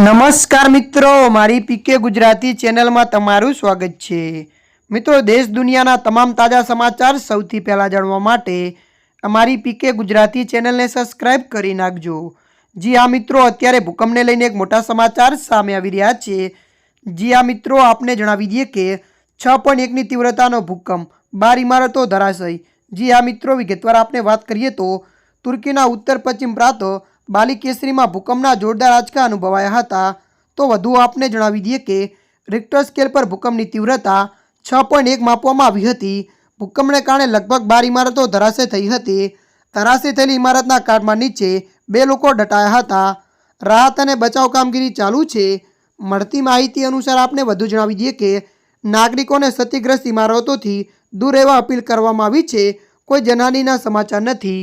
નમસ્કાર મિત્રો, મારી પીકે ગુજરાતી ચેનલમાં તમારું સ્વાગત છે. મિત્રો, દેશ દુનિયાના તમામ તાજા સમાચાર સૌથી પહેલાં જાણવા માટે અમારી પીકે ગુજરાતી ચેનલને સબસ્ક્રાઇબ કરી નાખજો. જી આ મિત્રો, અત્યારે ભૂકંપને લઈને એક મોટા સમાચાર સામે આવી રહ્યા છે. જી આ મિત્રો, આપને જણાવી દઈએ કે છ પોઈન્ટ એકની તીવ્રતાનો ભૂકંપ, બાર ઇમારતો ધરાશય. જી આ મિત્રો, વિગતવાર આપણે વાત કરીએ તો તુર્કીના ઉત્તર પશ્ચિમ પ્રાંત બાલિકેસરીમાં ભૂકંપના જોરદાર આંચકા અનુભવાયા હતા. તો વધુ આપને જણાવી દઈએ કે રિક્ટર સ્કેલ પર ભૂકંપની તીવ્રતા છ પોઈન્ટ એક માપવામાં આવી હતી. ભૂકંપને કારણે લગભગ બાર ઇમારતો ધરાશે થઈ હતી. ધરાશે થયેલી ઇમારતના કાટમાં નીચે બે લોકો દટાયા હતા. રાહત અને બચાવ કામગીરી ચાલુ છે. મળતી માહિતી અનુસાર આપને વધુ જણાવી દઈએ કે નાગરિકોને ક્ષતિગ્રસ્ત ઇમારતોથી દૂર રહેવા અપીલ કરવામાં આવી છે. કોઈ જનાનીના સમાચાર નથી.